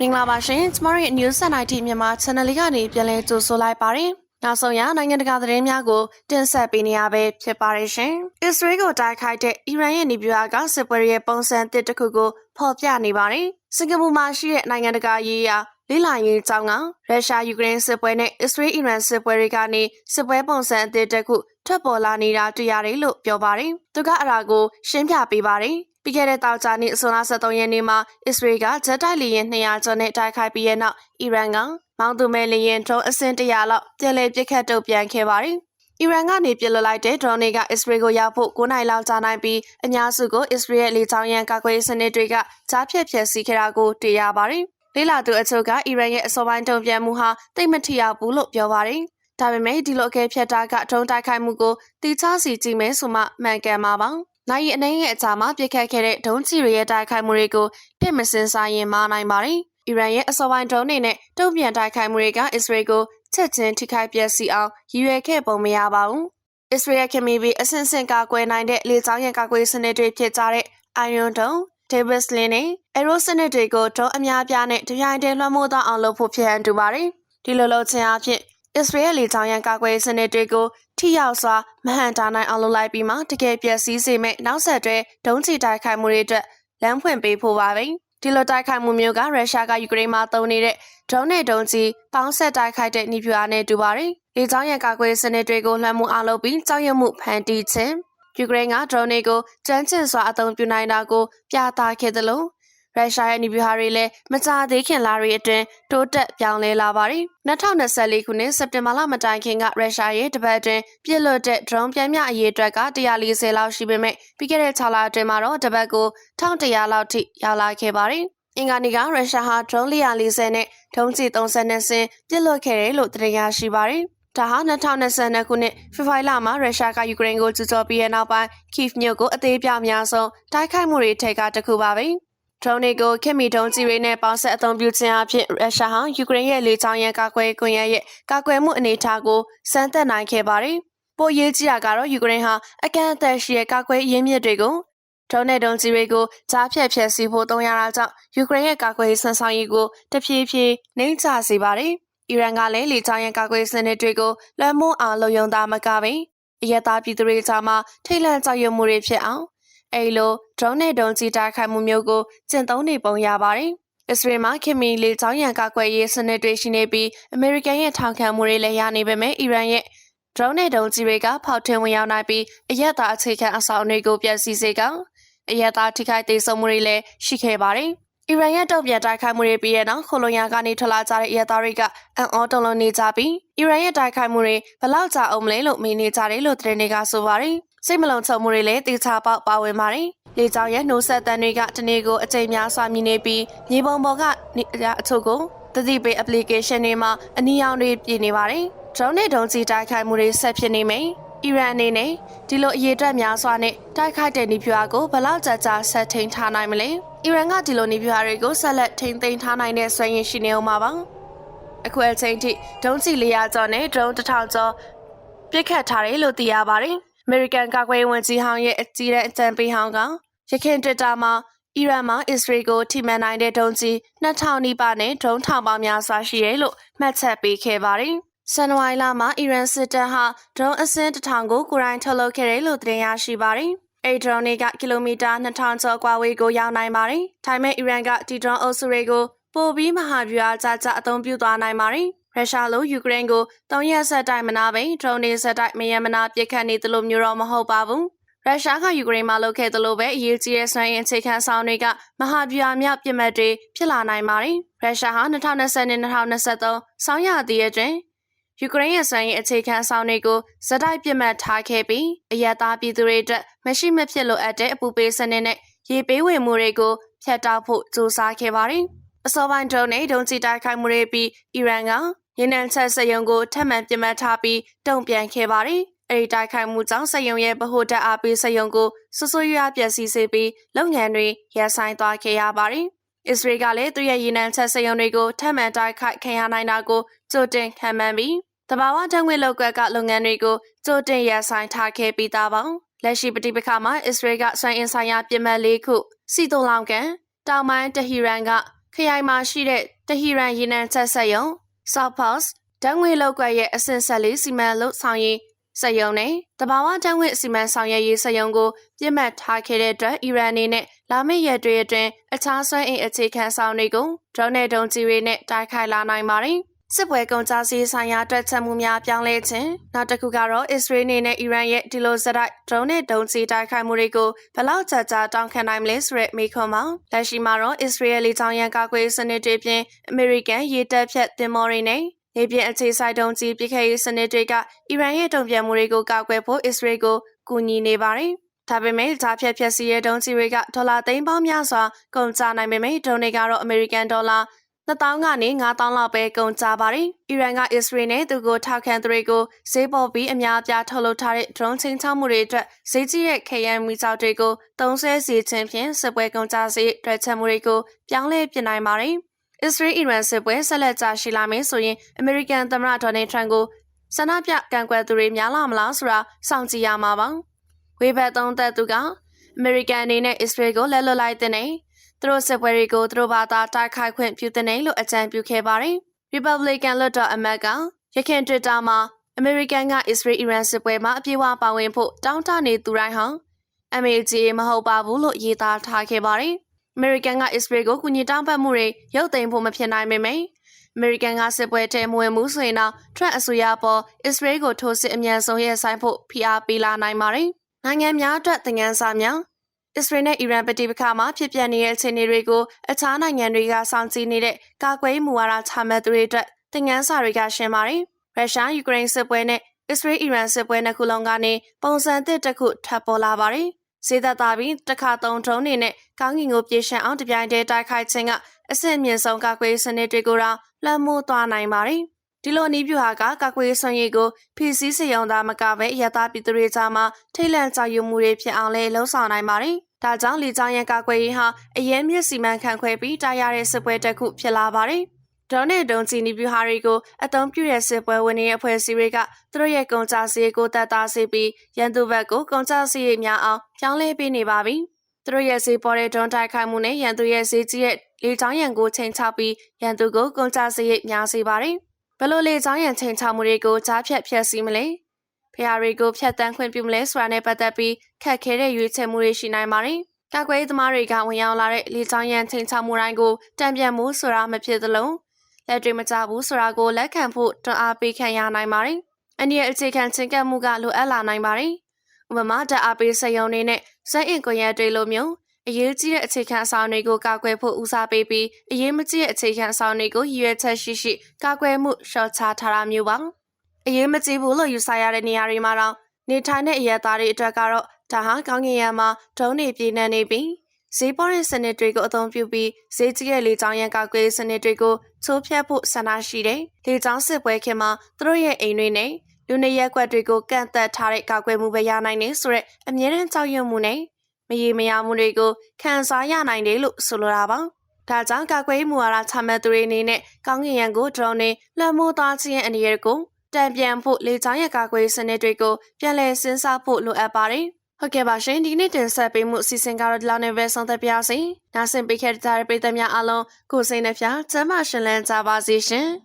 မင်္ဂလာပါရှင်ကျမတို့ရဲ့ News NIT မြန်မာ Channel လေးကနေပြန်လည်ကြိုဆိုလိုက်ပါတယ်နောက်ဆုံးရနိုင်ငံတကာသတင်းများကိုတင်ဆက်ပေးနေရပဲဖြစ်ပါတယ်ရှင်။ Israel ကိုတိုက်ခိုက်တဲ့အီရန်ရဲ့နေပြည်တော်ကစစ်ပွဲရဲ့ပုံစံတစ်တစ်ခုကိုဖော်ပြနေပါတယ်။စင်ကာပူမှာရှိတဲ့နိုင်ငံတကာရေးရာလေးလာရေးကြောင်းကရုရှားယူကရိန်းစစ်ပွဲနဲ့ Israel အီရန်စစ်ပွဲတွေကနေစစ်ပွဲပုံစံအသစ်တစ်ခုထွက်ပေါ်လာနေတာတွေ့ရတယ်လို့ပြောပါတယ်။သူကအရာကိုရှင်းပြပေးပါတယ်။ ပြီးခဲ့တဲ့တောက်ကြနေ့အစွန်လ73ရက်နေ့မှာအစ္စရေးကဂျက်တိုက်လေယာဉ်200ကျော်နဲ့တိုက်ခိုက်ပြီးတဲ့နောက်အီရန်ကမောင်သူမဲလေယာဉ်ဒရုန်းအစင်း100လောက်ပြန်လည်ပစ်ခတ်တုံ့ပြန်ခဲ့ပါတယ်။အီရန်ကနေပြစ်လွတ်လိုက်တဲ့ဒရုန်းတွေကအစ္စရေးကိုရောက်ဖို့9နိုင်လောက်ကြာနိုင်ပြီးအများစုကိုအစ္စရေးရဲ့လေကြောင်းရန်ကာကွယ်ရေးစနစ်တွေကကြားဖြတ်ဖျက်ဆီးခဲ့တာကိုတွေ့ရပါတယ်။လေးလာသူအချို့ကအီရန်ရဲ့အစောပိုင်းတုံ့ပြန်မှုဟာတိတ်မထီရောက်ဘူးလို့ပြောပါတယ်။ဒါပေမဲ့ဒီလိုအကဲဖြတ်တာကဒရုန်းတိုက်ခိုက်မှုကိုတိကျစီကြည့်မယ်ဆိုမှမှန်ကန်မှာပါ။ နိုင်ရီအနေရဲ့အကြမှာပြစ်ခတ်ခဲ့တဲ့ဒုံးကျည်တွေရဲ့တိုက်ခိုက်မှုတွေကိုတစ်မစင်စားရင်မနိုင်ပါတယ်။အီရန်ရဲ့အစောပိုင်းဒရုန်းတွေနဲ့တုံ့ပြန်တိုက်ခိုက်မှုတွေက အစ္စရေးကိုချက်ချင်းထိခိုက်ပျက်စီးအောင်ရည်ရွယ်ခဲ့ပုံမရပါဘူး။အစ္စရေးခင်မီဘီအဆင့်ဆင့်ကာကွယ်နိုင်တဲ့လေကြောင်းရန်ကာကွယ်စနစ်တွေဖြစ်ကြတဲ့ Iron Dome, Davis Lane နဲ့ Aero စနစ်တွေကိုဒုံးအများပြားနဲ့တပြိုင်တည်းလွှမ်းမိုးသွားအောင်လုပ်ဖို့ဖြစ်ဟန်တူပါတယ်။ဒီလိုလုပ်ခြင်းအဖြစ် အစ္စရေးလေကြောင်းရန်ကာကွယ်စနစ်တွေကိုထိရောက်စွာမဟန်တာနိုင်အောင်လုပ်လိုက်ပြီးမှတကယ်ပျက်စီးစေမဲ့နောက်ဆက်တွဲဒုံးချတိုက်ခိုက်မှုတွေအတွက်လမ်းဖွင့်ပေးဖို့ပါပဲ။ဒီလိုတိုက်ခိုက်မှုမျိုးကရုရှားကယူကရိန်းမှာတုံးနေတဲ့ဒရုန်းနဲ့ဒုံးကြီးပေါင်းဆက်တိုက်ခိုက်တဲ့နေပြူအားနဲ့တူပါတယ်။လေကြောင်းရန်ကာကွယ်စနစ်တွေကိုလွှမ်းမိုးအောင်လုပ်ပြီးကြောက်ရွံ့မှုဖန်တီးခြင်းယူကရိန်းကဒရုန်းတွေကိုကြမ်းကျင်စွာအသုံးပြုနိုင်တာကိုပြသခဲ့သလို ရုရှားရဲ့နေပြူဟာတွေလည်းမကြသေးခင်လတွေအတွင်းတိုးတက်ပြောင်းလဲလာပါတယ်။2024ခုနှစ်စက်တင်ဘာလမတိုင်ခင်ကရုရှားရဲ့တပတ်အတွင်းပြစ်လွတ်တဲ့ဒရုန်းပြင်းပြအရေးအတွက်က140လောက်ရှိပေမဲ့ပြီးခဲ့တဲ့6လအတွင်းမှာတော့တပတ်ကို1100လောက်ထိရောက်လာခဲ့ပါတယ်။အင်္ဂါနေ့ကရုရှားဟာဒရုန်း440နဲ့ဒုံးကျည်30နဲ့ဆင်းပြစ်လွတ်ခဲ့တယ်လို့သတင်းရရှိပါတယ်။ဒါဟာ2022ခုနှစ်ဖေဖော်ဝါရီလမှာရုရှားကယူကရိန်းကိုကျူးကျော်ပြီးတဲ့နောက်ပိုင်းခိဗ်မြို့ကိုအသေးပြအများဆုံးတိုက်ခိုက်မှုတွေထိပ်ကတစ်ခုပါပဲ။ ဒရုန်းတွေကိုခင်မီဒုံးကြီးတွေနဲ့ပေါင်းဆက်အသုံးပြုခြင်းအဖြစ်ရုရှားဟာယူကရိန်းရဲ့လေကြောင်းရန်ကာကွယ်ကွန်ရက်ရဲ့ကာကွယ်မှုအနေအထားကိုစမ်းသပ်နိုင်ခဲ့ပါတယ်။ပိုရေးကြီးတာကတော့ယူကရိန်းဟာအကန့်အသတ်ရှိတဲ့ကာကွယ်ရင်းမြစ်တွေကိုဒရုန်းနဲ့ဒုံးကြီးတွေကိုကြားဖြတ်ဖြတ်စီဖို့သုံးရတာကြောင့်ယူကရိန်းရဲ့ကာကွယ်ရေးဆွမ်းဆောင်ရည်ကိုတဖြည်းဖြည်းနှိမ့်ချစေပါတယ်။အီရန်ကလည်းလေကြောင်းရန်ကာကွယ်စနစ်တွေကိုလွှမ်းမိုးအောင်လုံယုံသားမကပင်အရသာပြည်သူတွေကြားမှာထိတ်လန့်ကြောက်ရွံ့မှုတွေဖြစ်အောင် အဲ့လိုဒရုန်းနဲ့ဒုံးကြီးတိုက်ခိုက်မှုမျိုးကိုကျင့်သုံးနေပုံရပါတယ်။အစ္စရေးမှာခင်မီလေကြောင်းရန်ကာကွယ်ရေးစနစ်တွေရှိနေပြီးအမေရိကန်ရဲ့ထောက်ခံမှုတွေလည်းရနေပေမဲ့အီရန်ရဲ့ဒရုန်းနဲ့ဒုံးကြီးတွေကဖောက်ထွင်းဝင်ရောက်နိုင်ပြီးအရက်သားအခြေခံအဆောင်တွေကိုပျက်စီးစေကအရက်သားထိခိုက်သေးဆုံးမှုတွေလည်းရှိခဲ့ပါတယ်။အီရန်ရဲ့တုံ့ပြန်တိုက်ခိုက်မှုတွေပြီးတဲ့နောက်ခိုလွန်ယာကနေထွက်လာကြတဲ့ရဲသားတွေကအံ့ဩတုန်လှုပ်နေကြပြီးအီရန်ရဲ့တိုက်ခိုက်မှုတွေဘလောက်ကြာအောင်မလဲလို့မေးနေကြတယ်လို့သတင်းတွေကဆိုပါတယ်။ စိတ်မလုံခြုံမှုတွေလည်းတေချာပေါက်ပါဝင်ပါတယ်။လေကြောင်းရဲ့နှိုးဆက်တန်တွေကတနေ့ကိုအကြိမ်များစွာမြင်နေပြီးမြေပုံပေါ်ကနေအချို့ကိုသတိပေး application တွေမှာအနည်းအောင်တွေပြင်နေပါတယ်။ drone နဲ့ဒုံးကျည်တိုက်ခိုက်မှုတွေဆက်ဖြစ်နေမယ်။အီရန်အနေနဲ့ဒီလိုအရေးအတွက်များစွာနဲ့တိုက်ခိုက်တဲ့နေပြာကိုဘလောက်ကြာကြာဆက်ထိန်ထားနိုင်မလဲ။အီရန်ကဒီလိုနေပြာတွေကိုဆက်လက်ထိန်သိမ်းထားနိုင်တဲ့ဆွေရင်ရှိနေအောင်ပါပါ။အခုအချိန်ထိဒုံးကျည်400ကျော်နဲ့ drone 1000ကျော်ပြစ်ခတ်ထားတယ်လို့သိရပါတယ်။ American ကာကွယ်ရေးဝန်ကြီးဟောင်းရဲ့အကြီးအကျယ်ပေးဟောင်းကရခိုင် Twitter မှာအီရန်မှာအစ္စရေးကိုထိမှန်နိုင်တဲ့ဒုံးကြီး2000နီးပါးနဲ့ဒရုန်းထောင်ပေါင်းများစွာရှိတယ်လို့မှတ်ချက်ပေးခဲ့ပါတယ်။ဇန်နဝါရီလမှာအီရန်စစ်တပ်ဟာဒရုန်းအစင်း1000ကိုကိုရိုင်းထုတ်လုပ်ခဲ့တယ်လို့သတင်းရရှိပါတယ်။အဲဒီဒရုန်းတွေကကီလိုမီတာ2000ကျော်ကွာဝေးကိုရောက်နိုင်ပါတယ်။ဒါပေမဲ့အီရန်ကဒီဒရုန်းအုပ်စုတွေကိုပိုပြီးမဟာဗျူဟာကြကြအသုံးပြုသွားနိုင်ပါတယ်။ ရုရှားလိုယူကရိန်းကို၃ရက်ဆက်တိုက်မနာပင်ဒရုန်းတွေဆက်တိုက်မယမနာပစ်ခတ်နေသလိုမျိုးတော့မဟုတ်ပါဘူး။ရုရှားကယူကရိန်းမှာလုပ်ခဲ့သလိုပဲအရေးကြီးတဲ့စွမ်းရည်အခြေခံဆောင်တွေကမဟာဗျူဟာမြောက်ပြစ်မှတ်တွေဖြစ်လာနိုင်ပါတယ်။ရုရှားဟာ2020နဲ့2023ဆောင်းရာသီအတွင်းယူကရိန်းရဲ့စွမ်းရည်အခြေခံဆောင်တွေကိုဇက်တိုက်ပြစ်မှတ်ထားခဲ့ပြီးအရတားပြည်သူတွေအတွက်မရှိမဖြစ်လိုအပ်တဲ့အပူပေးစနစ်နဲ့ရေပေးဝေမှုတွေကိုဖျက်တောက်ဖို့ကြိုးစားခဲ့ပါတယ်။အစောပိုင်းဒရုန်းနဲ့ဒုံးကျည်တိုက်ခိုက်မှုတွေပြီးအီရန်က ရင်းနှံချက်စရုံကိုထပ်မံပြစ်မှတ်ထားပြီးတုံ့ပြန်ခဲ့ပါတယ်။အဲဒီတိုက်ခိုက်မှုကြောင့်စက်ယုံရဲ့ဗဟိုတက်အားပေးစက်ယုံကိုဆွဆွရွားပျက်စီးစေပြီးလုပ်ငန်းတွေရပ်ဆိုင်းသွားခဲ့ရပါတယ်။အစ္စရေးကလည်းသူရဲ့ရေနံချက်စက်ယုံတွေကိုထပ်မံတိုက်ခိုက်ခံရနိုင်တာကိုကြိုတင်ခံမှန်းပြီးတဘာဝတံငွေလောက်ကကလုပ်ငန်းတွေကိုကြိုတင်ရပ်ဆိုင်းထားခဲ့ပြီးသားပါ။လက်ရှိပဋိပက္ခမှာအစ္စရေးကဆွမ်းအင်ဆိုင်ရာပြစ်မှတ်၄ခုစီတိုလောင်ကန်တောင်ပိုင်းတဟီရန်ကခရိုင်မှာရှိတဲ့တဟီရန်ရေနံချက်ဆက်ယုံ South Pass တန်းငွေလောက်ကွက်ရဲ့အဆင့်ဆက်လေးစီမံလို့ဆောင်ရင်စက်ယုံနဲ့တဘာဝတန်းငွေစီမံဆောင်ရွက်ရေးစက်ယုံကိုပြစ်မှတ်ထားခဲ့တဲ့အတွက်အီရန်အနေနဲ့လာမယ့်ရက်တွေအတွင်းအခြားစွမ်းအင်အခြေခံဆောင်တွေကိုဒရုန်းနဲ့ဒုံးကျည်တွေနဲ့တိုက်ခိုက်လာနိုင်ပါတယ်။ စစ်ပွဲကုန်ကြစည်ဆိုင်ရာတွက်ချက်မှုများပြောင်းလဲခြင်းနောက်တစ်ခုကတော့အစ္စရေးအနေနဲ့အီရန်ရဲ့ဒီလိုစတိုက်ဒရုန်းနဲ့ဒုံးကျည်တိုက်ခိုက်မှုတွေကိုဘယ်လောက်ကြာကြာတောင်းခံနိုင်မလဲဆိုတဲ့မိခွန်းမှာလက်ရှိမှာတော့အစ္စရေးလေကြောင်းရန်ကာကွယ်ရေးစနစ်တွေပြင်အမေရိကန်ရေတပ်ဖြတ်သင်္ဘောတွေနဲ့နေပြင်အခြေဆိုင်တုံးကြီးပြစ်ခဲရေးစနစ်တွေကအီရန်ရဲ့တုံ့ပြန်မှုတွေကိုကာကွယ်ဖို့အစ္စရေးကိုကူညီနေပါတယ်။ဒါပေမဲ့ဂျာဖြတ်ဖြတ်စီရဲ့တုံးကြီးတွေကဒေါ်လာသိန်းပေါင်းများစွာကုန်ကျနိုင်ပေမဲ့ဒုံတွေကတော့အမေရိကန်ဒေါ်လာ 2000ကနေ9000လောက်ပဲကုန်ကြပါတယ်။အီရန်ကအစ္စရေးနဲ့သူကိုထောက်ခံသူတွေကိုဈေးပေါ်ပြီးအများအပြားထုတ်လုပ်ထားတဲ့ drone ချင်းချောက်မှုတွေအတွက်ဈေးကြီးတဲ့ခရမ်းမီကျောက်တွေကိုသုံးဆဲစီခြင်းဖြင့်စစ်ပွဲကုန်ကြစေတွက်ချက်မှုတွေကိုပြောင်းလဲပြနိုင်ပါတယ်။အစ္စရေးအီရန်စစ်ပွဲဆက်လက်ကြာရှိလာမယ်ဆိုရင်အမေရိကန်သမ္မတဒေါ်နယ်ထရန့်ကိုဆန္ဒပြကန့်ကွက်သူတွေများလာမလားဆိုတာစောင့်ကြည့်ရမှာပါ။ဝေဘတ်သုံးသက်သူကအမေရိကန်အနေနဲ့အစ္စရေးကိုလက်လွတ်လိုက်တဲ့နဲ့ သူတို့စစ်ပွဲတွေကိုသူတို့ဘာသာတိုက်ခိုက်ခွင့်ပြုတဲ့နဲ့လို့အကြံပြုခဲ့ပါတယ်။ Republican လွှတ်တော်အမတ်ကရခိုင် Twitter မှာအမေရိကန်ကအစ္စရေးအီရန်စစ်ပွဲမှာအပြေအဝပါဝင်ဖို့တောင်းတနေသူတိုင်းဟာ MAGA မဟုတ်ပါဘူးလို့ရေးသားထားခဲ့ပါတယ်။ American ကအစ္စရေးကိုကူညီတောင်းပန်မှုတွေရုပ်သိမ်းဖို့မဖြစ်နိုင်ပေမယ့် American ကစစ်ပွဲထဲမဝင်မှုဆိုရင်တော့ Trump အစိုးရပေါ်အစ္စရေးကိုထိုးစစ်အမြန်ဆုံးရဲဆိုင်ဖို့ဖိအားပေးလာနိုင်ပါတယ်။နိုင်ငံများအတွက်သင်ခန်းစာများ အစ္စရေးနဲ့အီရန်ပဋိပက္ခမှာဖြစ်ပျက်နေတဲ့အခြေအနေတွေကိုအခြားနိုင်ငံတွေကစောင့်ကြည့်နေတဲ့ကာကွယ်မှုဝါဒချမှတ်သူတွေအတွက်သင်ခန်းစာတွေကရှင်းပါတယ်။ရုရှားယူကရိန်းစစ်ပွဲနဲ့အစ္စရေးအီရန်စစ်ပွဲနှစ်ခုလုံးကနေပုံစံသစ်တစ်ခုထပ်ပေါ်လာပါတယ်။ဈေးသက်သာပြီးတစ်ခါသုံးထုံးနေနဲ့ကောင်းကင်ကိုပြေရှံအောင်တပြိုင်တည်းတိုက်ခိုက်ခြင်းကအဆင့်မြင့်ဆုံးကာကွယ်စနစ်တွေကိုတော့လွှမ်းမိုးသွားနိုင်ပါတယ်။ဒီလိုအနည်းပြဟာကကာကွယ်ဆွမ်းရည်ကိုဖီစီစရုံသားမကပဲရတာပြည်သူတွေကြားမှာထိတ်လန့်ကြောက်ရွံ့မှုတွေဖြစ်အောင်လဲလှုံ့ဆော်နိုင်ပါတယ်။ ဒါကြောင့်လေကြောင်းရန်ကာကွယ်ရေးဟာအရင်မြစ်စီမံခန့်ခွဲပြီးတားရတဲ့စစ်ပွဲတစ်ခုဖြစ်လာပါတယ်။ဒေါ်နဲ့ဒုံချီနီပြူဟာတွေကိုအသုံးပြုတဲ့စစ်ပွဲဝင်နေတဲ့အဖွဲ့အစည်းတွေကသူတို့ရဲ့ကုန်ကြစည်ကိုတတ်တာစေပြီးရန်သူဘက်ကိုကုန်ကြစည်များအောင်ပြောင်းလဲပေးနေပါပြီ။သူတို့ရဲ့ဈေးပေါ်တဲ့ဒွန်တိုက်ခိုက်မှုနဲ့ရန်သူရဲ့ဈေးကြီးရဲ့လေကြောင်းရန်ကိုချိန်ချပြီးရန်သူကိုကုန်ကြစည်များစေပါတယ်။ဘလို့လေကြောင်းရန်ချိန်ချမှုတွေကိုကြားဖြတ်ဖြတ်စီမလဲ။ ဖျားတွေကိုဖြတ်တန်းခွင့်ပြုမလဲဆိုတာနဲ့ပတ်သက်ပြီးခက်ခဲတဲ့ရွေးချယ်မှုတွေရှိနိုင်ပါတယ်။ကာကွယ်သမားတွေကဝင်ရောက်လာတဲ့လေကြောင်းရန်ချိန်ချမှုတိုင်းကိုတံပြန်မှုဆိုတာမဖြစ်သလိုလက်တွေမကြဘူးဆိုတာကိုလက်ခံဖို့တွန်းအားပေးခံရနိုင်ပါတယ်။အနည်းအခြေခံချင်းကပ်မှုကလိုအပ်လာနိုင်ပါတယ်။ဥပမာဓာတ်အားပေးစက်ရုံတွေနဲ့စက်အင်ကွန်ရက်တွေလိုမျိုးအရေးကြီးတဲ့အခြေခံအဆောင်တွေကိုကာကွယ်ဖို့ဦးစားပေးပြီးအရေးမကြီးတဲ့အခြေခံအဆောင်တွေကိုရည်ရွယ်ချက်ရှိရှိကာကွယ်မှုရှော့ချထားတာမျိုးပါ။ အရေးမကြီးဘူးလို့ယူဆရတဲ့နေရာတွေမှာတော့နေထိုင်တဲ့အရက်သားတွေအတွက်ကတော့ဒါဟာကောင်းကင်ယံမှာဒုံးနေပြည်နေနေပြီးဈေးပေါ်တဲ့စနစ်တွေကိုအသုံးပြုပြီးဈေးကြီးတဲ့လေကြောင်းရန်ကာကွယ်စနစ်တွေကိုချိုးဖျက်ဖို့ဆန္ဒရှိတယ်။လေကြောင်းစစ်ပွဲခင်မှာသူတို့ရဲ့အိမ်တွေနဲ့လူနေရက်ကွက်တွေကိုကန့်သက်ထားတဲ့ကာကွယ်မှုပဲရနိုင်နေဆိုတဲ့အမြဲတမ်းကြောက်ရွံ့မှုနဲ့မရေမရမှုတွေကိုခံစားရနိုင်တယ်လို့ဆိုလိုတာပါ။ဒါကြောင့်ကာကွယ်မှုဝါဒချမှတ်သူတွေအနေနဲ့ကောင်းကင်ယံကိုဒရုန်းနဲ့လွှမ်းမိုးသွားခြင်းအနေရကို တံပြန်ဖို့လေကြောင်းရကာကွယ်စနစ်တွေကိုပြန်လည်စဉ်းစားဖို့လိုအပ်ပါတယ်။ဟုတ်ကဲ့ပါရှင်ဒီနေ့တင်ဆက်ပေးမှုအစီအစဉ်ကတော့ဒီလောက်နဲ့ပဲဆုံးသက်ပါရစေ။နားဆင်ပေးခဲ့တဲ့ပရိသတ်များအားလုံးကိုစိတ်နှပြချမ်းသာရှင်လန်းကြပါစေရှင်။